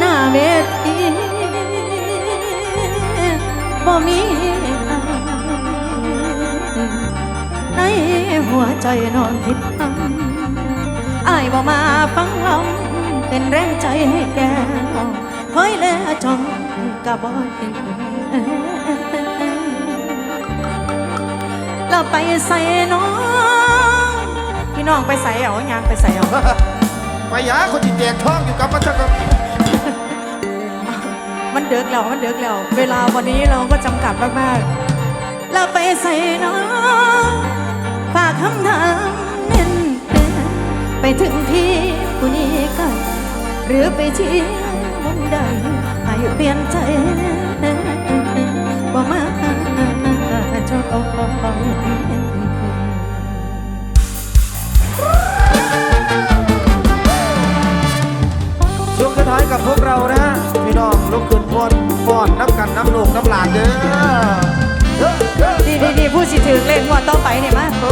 หน้าเวทีบ่มีในหัวใจนอนผิดอันอายบ่มาฟังลมเป็นแรงใจให้แกคอยแลจองกะบ่อยแนเราไปใส่น้อง พี่น้องไปใส่เอายางไปใส่เอา ไปยาคนที่แจกท้องอยู่กับพระเจ้ากั มันเดือกแล้วมันเดือกแล้ว เวลาวันนี้เราก็จำกัดมากๆเราไปใส่น้องฝากคำถามเน้นไปถึงพี่ผู้นี้กันหรือไปที่มุมใดให้เปลี่ยนใจบ่มาจองสุดท้ายกับพวกเรานะฮะี่น้องลุกขึ้นพ้นฟ้อนน้ำกันน้ำลูกน้ำหลานเด้อดีดีดีพูดสิถึงเล่นหัวต่อไปเนี่ยมั้อ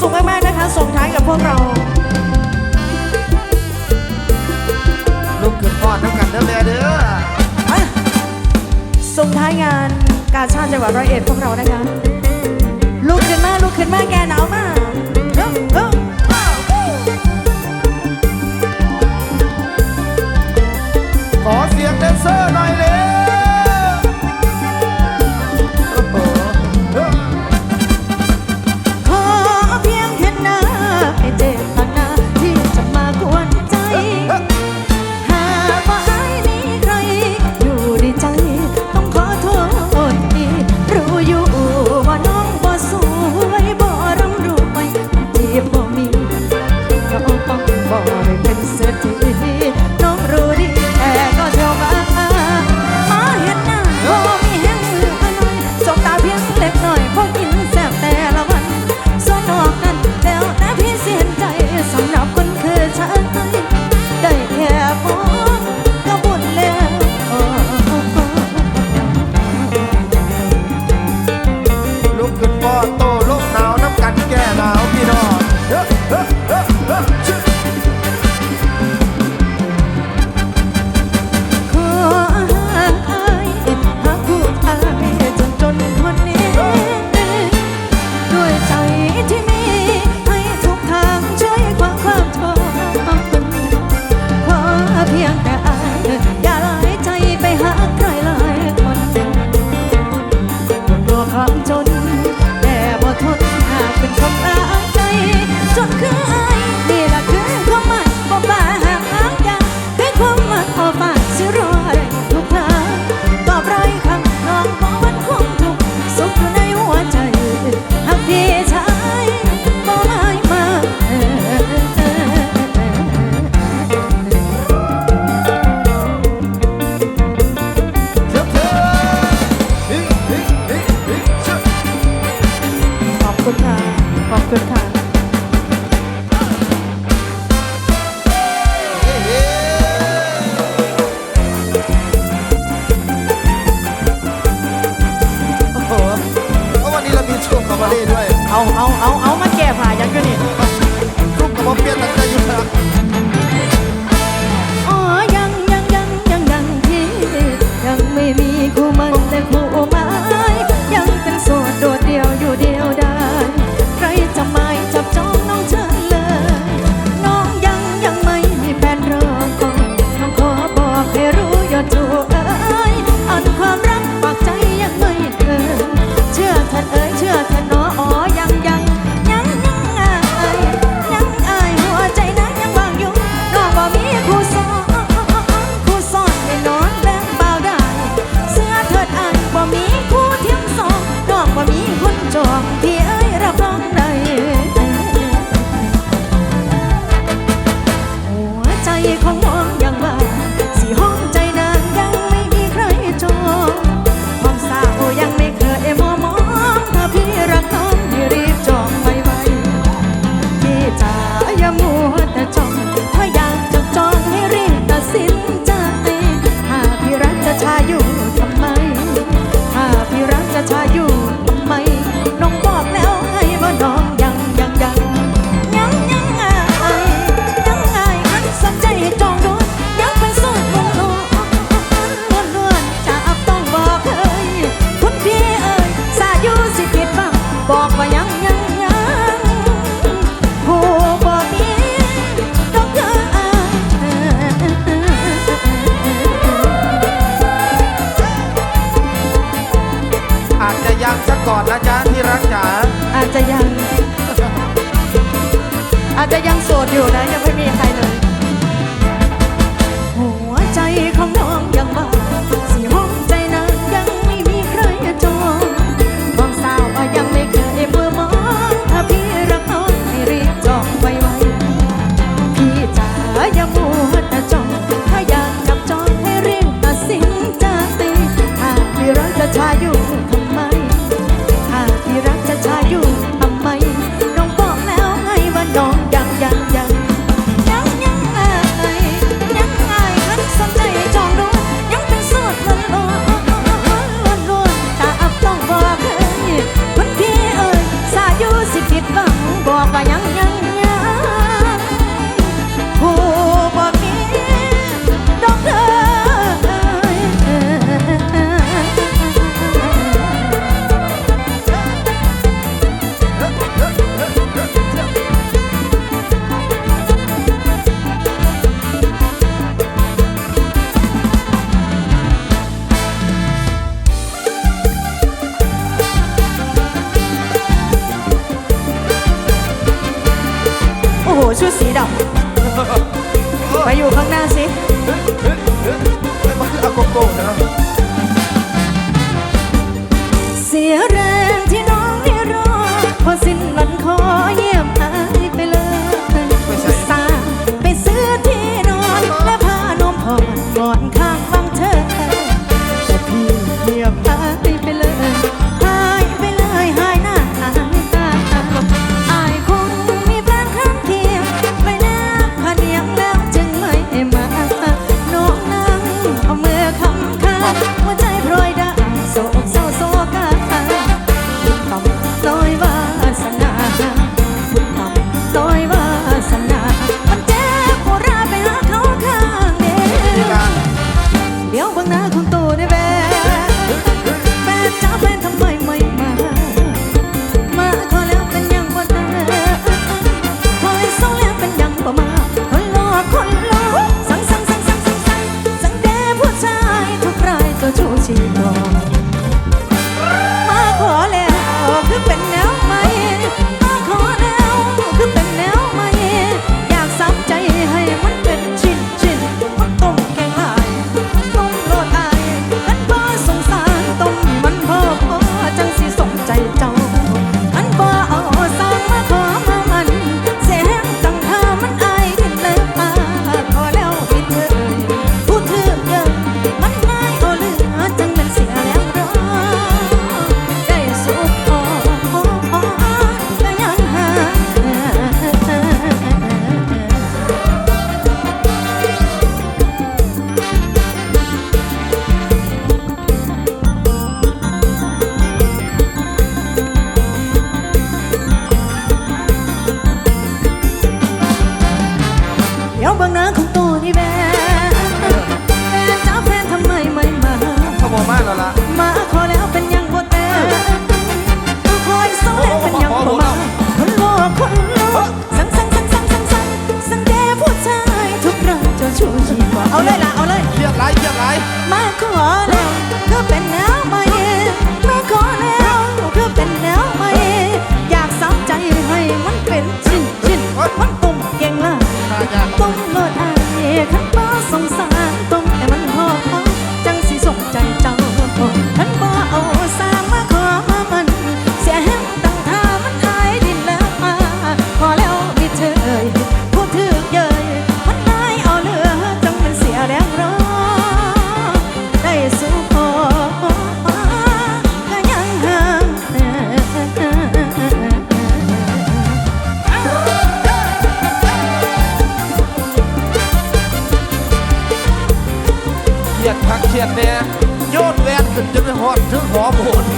สุขมากๆนะคะ ส่งท้ายกับพวกเราลูกขึ้พ่อดน้ำกันเด้อแม่เด้อส่งท้ายงานกาชาติจังหวัดร้อยเอ็ดพวกเรานะคะลูกขึ้นมากลูกขึ้นมากแกหนาวมากขอเสียงแดนเซอร์หน่อย อนถึงหอโบสถ์